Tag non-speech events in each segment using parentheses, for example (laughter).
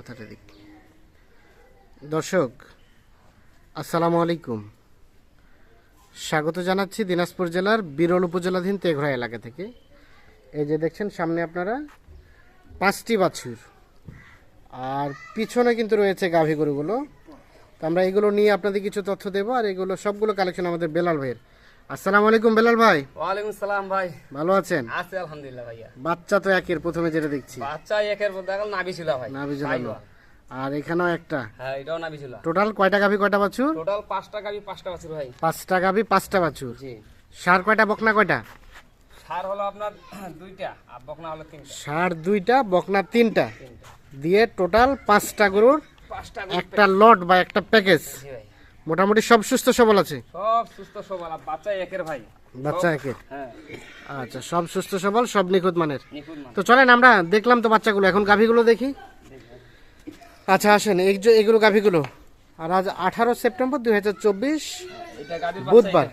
মাথাটা দিক দর্শক, আসসালামু আলাইকুম। স্বাগত জানাচ্ছি দিনাজপুর জেলার বিরল উপজেলাধীন তেঘরা এলাকা থেকে। এই যে দেখছেন, সামনে আপনারা পাঁচটি বাছুর। আর পিছনে কিন্তু রয়েছে গাভী গরুগুলো। তো আমরা এগুলো নিয়ে আপনাদের কিছু তথ্য দেবো, আর এগুলো সবগুলো কালেকশন আমাদের বেলাল ভাইয়ের। আসসালামু আলাইকুম বেলাল ভাই। ওয়ালাইকুম সালাম ভাই। ভালো আছেন? আছি আলহামদুলিল্লাহ ভাইয়া। বাচ্চা তো একের প্রথমে যেটা দেখছি। বাচ্চা একের মধ্যে এখন নাবি ছিল ভাই। নাভি ঝুলানো আর এখানেও একটা। হ্যাঁ এটাও নাবি ছিল। টোটাল কয়টা গাভী কয়টা বাছুর? টোটাল পাঁচটা গাবি পাঁচটা বাছুর ভাই। পাঁচটা গাভী পাঁচটা বাছুর। জি। সার কয়টা বকনা কয়টা? সার হলো আপনার (clears throat) দুইটা আর বকনা হলো তিনটা। সার দুইটা বকনা তিনটা। দিয়ে টোটাল পাঁচটা গরুর একটা লট বা একটা প্যাকেজ। জি ভাই। মোটামুটি সব সুস্থ সবল আছে? সব সুস্থ সবল বাচ্চা একের ভাই। বাচ্চা একের? হ্যাঁ। আচ্ছা সব সুস্থ সবল সব নিখুঁত মানের। তো চলেন আমরা দেখলাম তো বাচ্চাগুলো এখন গাভীগুলো দেখি। আচ্ছা আসেন এগুলো গাভীগুলো। আর আজ আঠারো সেপ্টেম্বর দুই হাজার চব্বিশ বুধবার।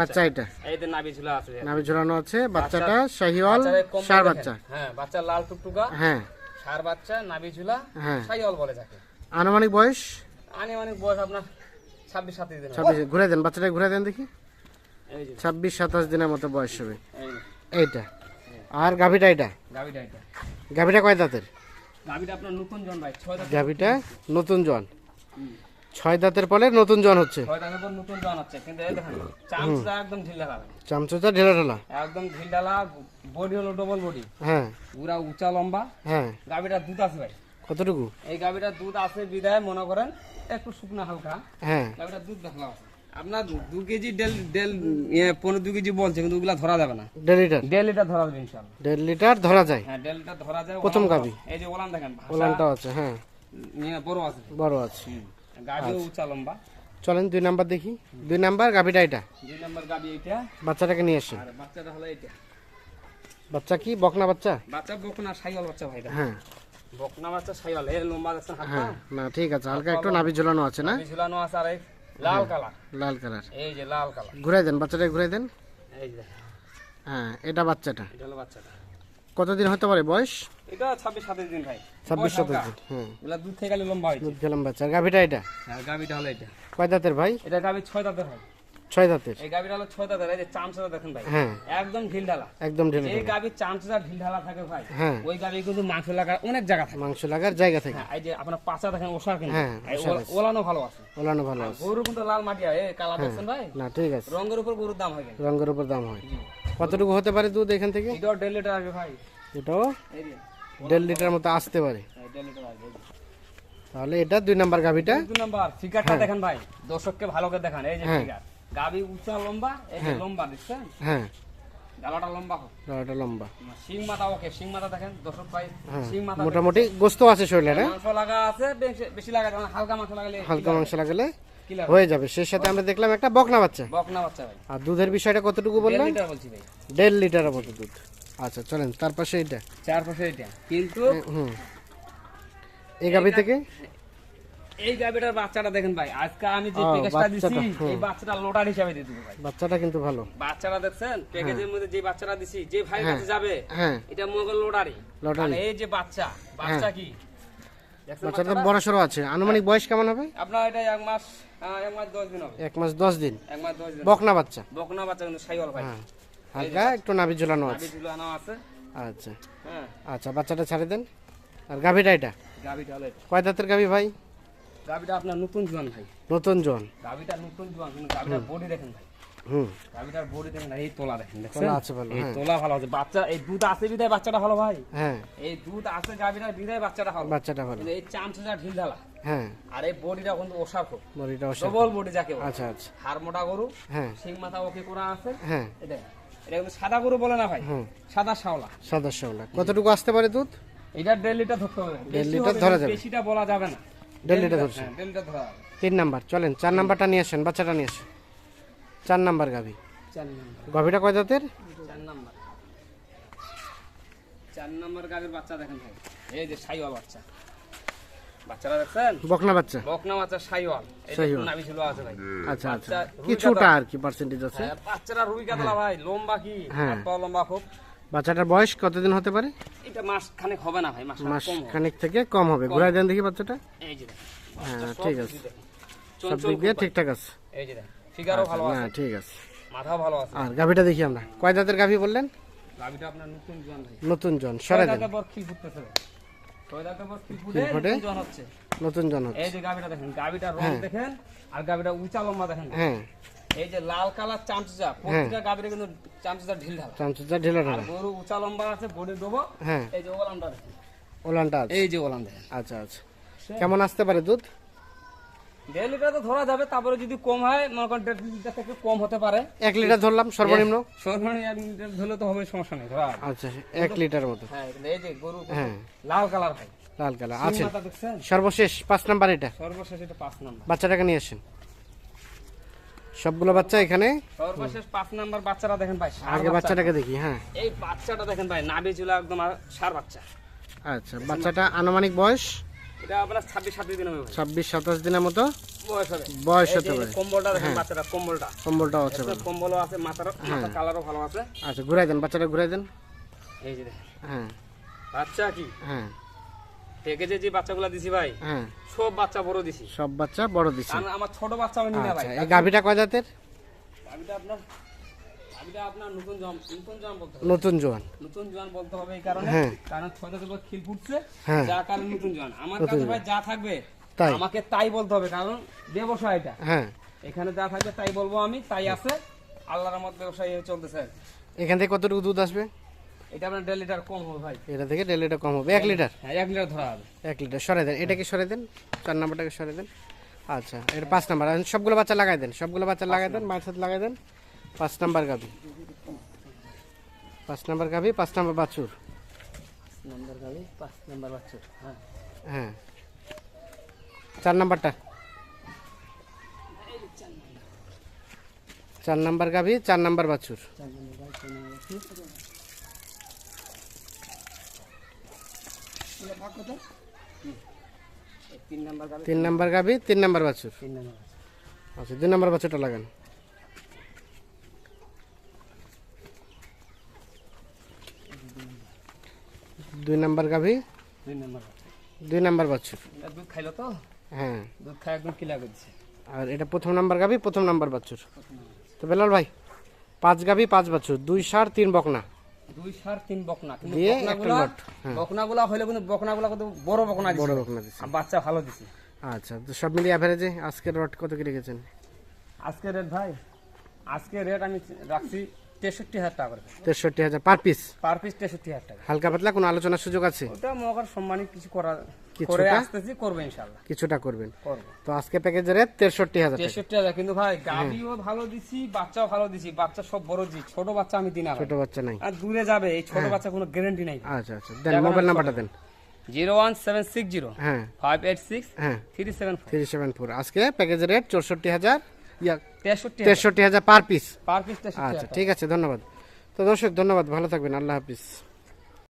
বাচ্চা এটা। হ্যাঁ গাবির বাচ্চা নাবি আছে। ঝোলানো আছে বাচ্চাটা শাহিওয়াল সার বাচ্চা। হ্যাঁ বাচ্চা লাল টুকটুকা হ্যাঁ। সার বাচ্চা নাবি ঝুলা হ্যাঁ। বলে যাকে। আনুমানিক বয়স? আনি অনেক বয়স আপনার ছাব্বিশ সাতাশ দিন। ছাব্বিশ ঘুরে দেন বাচ্চাটা ঘুরে দেন দেখি। ছাব্বিশ সাতাশ দিনের মতো বয়স হবে। এইটা। আর গাভীটা এটা গাবিটা এটা গাভীটা কয় দাঁতের? গাবিটা আপনার নতুন জন ভাই ছয় দাঁত গাভীটা নতুন জন। ছয় দাঁতের পরে নতুন জন হচ্ছে। ছয় দাঁতের পর নতুন জন হচ্ছে কিন্তু এই দেখেন চামচটা একদম ঢিল ঢালা চামচটা ঢেলা ঢেলা। একদম ঢিল ঢালা বডি হলো ডবল বডি হ্যাঁ। পুরা উঁচা লম্বা। হ্যাঁ। গাবিটার দুধ আছে ভাই। কতটুকু? এই গাবিটার দুধ আছে বিদায় মনে করেন একটু শুকনা হালকা। হ্যাঁ। গাবিটার দুধ দেখলাম আছে আপনার দু কেজি ডেল ডেল ইয়ে, পনেরো দু কেজি বলছে কিন্তু ওগুলা ধরা যাবে না। দেড় লিটার? দেড় লিটার ধরা যাবে ইনশাল্লাহ দেড় লিটার ধরা যায়। হ্যাঁ দেড় লিটার ধরা যায় প্রথম গাভী। এই যে ওলান দেখেন ভাষা, ওলানটাও আছে হ্যাঁ। ইয়ে, বড় আছে। বড় আছে। গাভিও উঁচা লম্বা। চলেন দুই নাম্বার দেখি। দুই নাম্বার গাভীটা এটা। দুই নাম্বার গাভি এটা বাচ্চাটাকে নিয়ে আর বাচ্চাটা হলো এইটা। বাচ্চা কি? বকনা বাচ্চা? বাচ্চা বকনা সাইয়াল বাচ্চা ভাইটা হ্যাঁ। বকনা বাচ্চা সাইয়াল এর লম্বা দেখছেন হাতটা? হ্যাঁ না ঠিক আছে হালকা একটু নাভি ঝোলানো আছে না? ঝুলানো আছে আর লাল কালার। লাল কালার। এই যে লাল কালার। ঘুরাই দেন বাচ্চাটা ঘুরাই দেন। এই যে। হ্যাঁ এটা বাচ্চাটা। এটা হলো বাচ্চাটা। কতদিন হতে পারে বয়স? এটা ছাব্বিশ সাতাশ দিন ভাই। ছাব্বিশ বয়স সাতাশ হালকা। দিন হুম এগুলা দুধ থেকে গেলে লম্বা হয়েছে। দুধ খেলাম বাচ্চা। গাভীটা এটা? আর গাভিটা হলো এটা। কয় দাঁতের ভাই? এটা গাভি ছয় দাঁতের হয়। ছয় দাঁতের। এই হলো ছয় দাঁতের এই যে দেখেন ভাই। হ্যাঁ। একদম ঢিল ঢালা। একদম ঢেলে এই গাভির ঢিল ঢালা থাকে ভাই। হ্যাঁ। ওই গাভি কিন্তু মাংস লাগার অনেক জায়গা থাকে। মাংস লাগার জায়গা থেকে। হ্যাঁ এই যে আপনার পাচা দেখেন ওষা কিন্তু। হ্যাঁ, ওলানো ভালো আছে। ওলানো ভালো আছে। গরু কিন্তু লাল মাটি হয় এই কালার দেখছেন ভাই? না ঠিক আছে। রঙের উপর গরুর দাম হয় রঙের উপর দাম হয়। কতটুকু হতে পারে দুধ এখান থেকে? এটাও দেড় লিটার আসবে ভাই। এটাও দেড় লিটার মতো আসতে পারে। দেড় লিটার আসবে তাহলে এটা দুই নাম্বার গাভীটা। দুই নাম্বার ফিগারটা দেখেন ভাই। দর্শককে ভালো করে দেখান। এই যে হ্যাঁ। ফিগার। গাবি উঁচা লম্বা এই যে লম্বা দেখছেন? হ্যাঁ। লম্বা মাথা ওকে মাথা দেখেন দর্শক ভাই হ্যাঁ। মাথা মোটামুটি গোস্ত আছে শরীরে না মাংস লাগা আছে বেশি- লাগা হালকা মাংস লাগালে হালকা মাংস লাগালে হয়ে যাবে। সেই সাথে আমরা দেখলাম একটা বকনা বাচ্চা। বকনা বাচ্চা ভাই। আর দুধের বিষয়টা কতটুকু বললেন? বলছি ভাই। দেড় লিটার মতো দুধ। আচ্ছা চলেন তার পাশে এটা। চার পাশে এটা। কিন্তু হুম। এই গাভী থেকে? এই গাবিটার বাচ্চাটা দেখেন ভাই আজকে আমি যে প্যাকেজটা দিছি বাচ্চাটা, এই বাচ্চাটা লোটার হিসাবে দিয়ে ভাই। বাচ্চাটা কিন্তু ভালো। বাচ্চাটা দেখছেন? প্যাকেজের মধ্যে যে বাচ্চাটা দিছি যে ভাই কাছে যাবে হ্যাঁ। এটা মগল লোটারি লটারি এই যে বাচ্চা বাচ্চা কি? বাচ্চাটা? বড় সড়ো আছে। আনুমানিক বয়স কেমন হবে? আপনার এটা এক মাস এক মাস দশ দিন হবে। এক মাস দশ দিন। এক মাস দশ দিন বকনা বাচ্চা। বকনা বাচ্চা কিন্তু সাইওয়াল ভাই। হ্যাঁ। হালকা একটু নাভি ঝুলানো আছে। গাবি ঝুলো আনা আছে। আচ্ছা। হ্যাঁ। আচ্ছা বাচ্চাটা ছাড়ে দেন। আর গাভীটা এটা? হলো কয় দাঁতের গাভী ভাই? গাবিটা আপনার নতুন জোয়ান ভাই। নতুন জন গাবিটা নতুন জোয়ান কিন্তু গাবিটার বডি দেখেন ভাই। হুম। গাবিটার বডি দেখেন এই তোলা দেখেন দেখছেন? আছে ভালো, এই হ্যাঁ। তোলা ভালো আছে। বাচ্চা এই দুধ আছে বিধায় বাচ্চাটা ভালো ভাই? হ্যাঁ। এই দুধ আছে গাবিটার বিধায় বাচ্চাটা ভালো। বাচ্চাটা ভালো। এই চামচা ঢিল ঢালা। হ্যাঁ। আর এই বডিটা কিন্তু ওষার খুব বড়িটা অবশ্য ডবল বডি যাকে আচ্ছা আচ্ছা। হাড় মোটা গরু হ্যাঁ। সিং মাথা ওকে করা আছে। হ্যাঁ। এটা এটা কিন্তু সাদা গরু বলে না ভাই। হুম সাদা শাওলা কতটুকু আসতে পারে দুধ? এটা দেড় লিটার ধরতে হবে। দেড় লিটার ধরা যাবে। বেশিটা বলা যাবে না। দেড় লিটার ধরছে। হ্যাঁ, তিন নাম্বার চলেন চার নাম্বারটা নিয়ে আসেন বাচ্চাটা নিয়ে আসেন। চার নাম্বার গাভী। চার নম্বর। গাভীটা কয় দাঁতের চার নাম্বার। চার নাম্বার গাড়ির বাচ্চা দেখেন ভাই। এই যে সাইওয়াল বাচ্চা। বাচ্চারা দেখছেন? বকনা বাচ্চা। বকনা বাচ্চা সাইওয়াল সাইওয়াল। নাভি ছিল আছে ভাই। আচ্ছা আচ্ছা। কিছুটা আর কি পার্সেন্টেজ আছে? হ্যাঁ, বাচ্চারা রুই কাতলা ভাই লম্বা কি? হ্যাঁ। লম্বা খুব। বাচ্চাটার বয়স কতদিন হতে পারে? এটা মাস খানেক হবে না ভাই মাস। খানিক থেকে কম হবে। ঘুরাই দেন দেখি বাচ্চাটা। এই যে হ্যাঁ, ঠিক আছে। সব দিক দিয়ে ঠিকঠাক আছে। এই যে ফিগারও ভালো না আছে। ঠিক আছে। মাথাও ভালো আছে। আর গাভিটা দেখি আমরা। কয় দাঁতের গাভি বললেন? গাবিটা আপনার নতুন জন ভাই। নতুন জন সরে দেন দাঁতের পর খিল ফুটতেছে ভাই। ছয় দাঁতের পর খিল ফুটে? নতুন জন হচ্ছে। নতুন জন হচ্ছে। এই যে গাবিটা দেখেন গাবিটা রং দেখেন আর গাবিটা উঁচা লম্বা দেখেন। হ্যাঁ। এই যে লাল কালার চামচুচা প্রতিটা গাবিটা কিন্তু চামচুচা ঢিল ঢাল। চামচুচা ঢেলা ঢালা গরু উঁচা লম্বা আছে বডি দেবো। হ্যাঁ। এই যে ওলানটা দেখেন ওলানটা এই যে ওলান আচ্ছা আচ্ছা। কেমন আসতে পারে দুধ? দেড় লিটার তো ধরা যাবে তারপরে যদি কম হয় মনে করেন দেড় লিটার থেকে কম হতে পারে। এক লিটার ধরলাম সর্বনিম্ন? সর্বনিম্ন এক লিটার ধরলে তো হবে সমস্যা নেই আচ্ছা এক লিটার মতো। হ্যাঁ এই যে গরু হ্যাঁ। লাল কালার ভাই। লাল কালার আছে। সর্বশেষ পাঁচ নাম্বার এটা? সর্বশেষ এটা পাঁচ নাম্বার। বাচ্চাটাকে নিয়ে আসেন। সবগুলো বাচ্চা এখানে? সর্বশেষ পাঁচ নাম্বার বাচ্চারা দেখেন ভাই আগে বাচ্চাটাকে দেখি হ্যাঁ। এই বাচ্চাটা দেখেন ভাই নাভি চুলা একদম সার বাচ্চা। আচ্ছা বাচ্চাটা আনুমানিক বয়স? এটা আপনার ছাব্বিশ সাতাশ দিন হবে ভাই ছাব্বিশ সাতাশ দিনের মতো? বয়স হবে। বয়স হতে পারে। কম্বলটা দেখেন বাচ্চাটা কম্বলটা। কম্বলটাও আছে কম্বলও আছে মাথার মাথার কালারও ভালো আছে। আচ্ছা ঘুরাই দেন বাচ্চাটা ঘুরাই দেন। এই যে দেখেন। হ্যাঁ। বাচ্চা কি? হ্যাঁ। প্যাকেজে যে বাচ্চাগুলো দিছি ভাই হ্যাঁ। সব বাচ্চা বড় দিছি। সব বাচ্চা বড় দিছে। কারণ আমার ছোট বাচ্চা আমি না ভাই। আচ্ছা এই গাভিটা কয় জাতের? গাবিটা আপনার গাবিটা আপনার নতুন জম নতুন জম বলতে হবে। নতুন জোয়ান। নতুন জোয়ান বলতে হবে এই কারণে। হ্যাঁ। কারণ ছয় উপর খিল ফুটছে হ্যাঁ। যার কারণে নতুন জোয়ান। আমার কাছে ভাই যা থাকবে তাই? আমাকে তাই বলতে হবে কারণ ব্যবসা এটা। হ্যাঁ। এখানে যা থাকবে তাই বলব আমি তাই আছে। আল্লাহর মত ব্যবসা চলতেছে। এখান থেকে কতটুকু দুধ আসবে? এটা আপনার দেড় লিটার কম হবে ভাই। এটা থেকে দেড় লিটার কম হবে। এক লিটার? হ্যাঁ এক লিটার ধরা হবে। এক লিটার সরে দেন। এটাকে সরে দেন। চার নাম্বারটাকে সরে দেন। আচ্ছা এটা পাঁচ নাম্বার। সবগুলো বাচ্চা লাগাই দেন সবগুলো বাচ্চা লাগাই দেন মায়ের সাথে লাগাই দেন। পাঁচ নাম্বার গাভি। পাঁচ নাম্বার গাভি পাঁচ নাম্বার বাছুর। নাম্বার পাঁচ নাম্বার হ্যাঁ। হ্যাঁ। চার নাম্বারটা। চার নাম্বার গাভি চার নাম্বার বাছুর। চার নাম্বার গাবি, চার নাম্বার বাচ্চা। হুম। এই তিন নাম্বার গাবি। তিন নাম্বার গাভি তিন নাম্বার বাছুর। তিন নাম্বার বাচ্চা। আচ্ছা দুই নাম্বার বাছুরটা লাগান। দুই নাম্বার গাভি দুই নাম্বার বাছুর। দুধ খাইলো তো? হ্যাঁ। দুধ খাই একদম কিলা করছে। আর এটা প্রথম নাম্বার গাভি প্রথম নাম্বার বাছুর। তো বেলাল ভাই পাঁচ গাভি পাঁচ বাছুর। দুই সার তিন বকনা। দুই সার তিন বকনা। কিন্তু বকনাগুলা হ্যাঁ। বকনাগুলা হইলে কিন্তু বকনাগুলা বড় বকনা দিছে। বড় বকনা বাচ্চা ভালো দিছে। আচ্ছা তো সব মিলিয়ে অ্যাভারেজে আজকের রড কত কি রেখেছেন? আজকের রেট ভাই আজকে রেট আমি রাখছি তেষট্টি হাজার টাকা তেষট্টি হাজার পার পিস পার পিস তেষট্টি হাজার টাকা। হালকা পাতলা কোনো আলোচনার সুযোগ আছে? ওটা মনে সম্মানিত কিছু করা? করে আসতেছি করব ইনশাল্লাহ কিছুটা করবেন। তো আজকে প্যাকেজের রেট তেষট্টি হাজার তেষট্টি হাজার কিন্তু ভাই হ্যাঁ। ভালো দিছি বাচ্চাও ভালো দিছি বাচ্চা সব বড় দিছি ছোট বাচ্চা আমি দিনা ছোট বাচ্চা নাই। আর দূরে যাবে এই ছোট বাচ্চা কোনো গ্যারেন্টি নাই। আচ্ছা আচ্ছা দেন মোবাইল নাম্বারটা দেন। Zero one seven six zero হ্যাঁ। ফাইভ এইট সিক্স হ্যাঁ। Three seven three seven four. আজকে প্যাকেজের রেট চৌষট্টি হাজার তেষট্টি হাজার। Per piece. পার পিস আচ্ছা ঠিক আছে ধন্যবাদ। তো দর্শক ধন্যবাদ ভালো থাকবেন আল্লাহ হাফিজ।